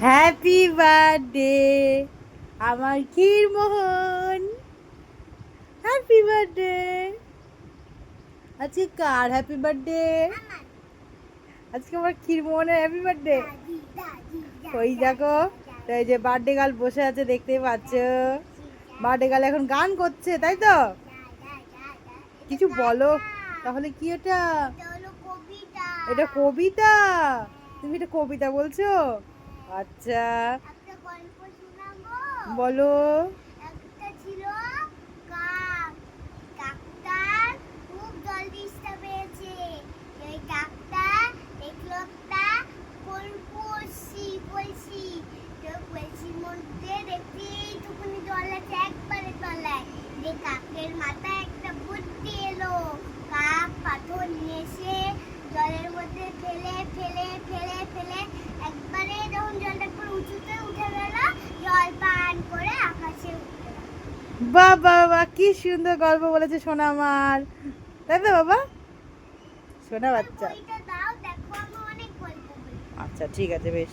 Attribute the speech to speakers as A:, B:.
A: Happy birthday আমার khirmohan happy birthday আজকে কার happy birthday আজকে আমার ক্ষীরমোহনের হ্যাপি বার্থডে ওই দেখো এই যে বার্থডে গার্ল বসে আছে দেখতেই পাচ্ছ। বার্থডে গার্ল এখন গান করছে তাই তো? কিছু বলো তাহলে কি এটা? এটা কবিতা? তুমি এটা কবিতা বলছো? আচ্ছা। বলো।
B: একটা ছিল কাক। খুব জল তেষ্টা পেয়েছে এই কাকটা দেখল একটা কলপসি কলসি তো কলসির মধ্যে দেখতে এইটুকুনি জল আছে একবারে তলায় যে কাকের মাথায় একটা বুদ্ধি এলো। কাক পাথর নিয়ে এসে জলের মধ্যে ফেলে ফেলে ফেলে ফেলে
A: বাহ বাবা কি সুন্দর গল্প বলেছে সোনা আমার। তাই তো বাবা? সোনা বাচ্চা। আচ্ছা ঠিক আছে বেশ।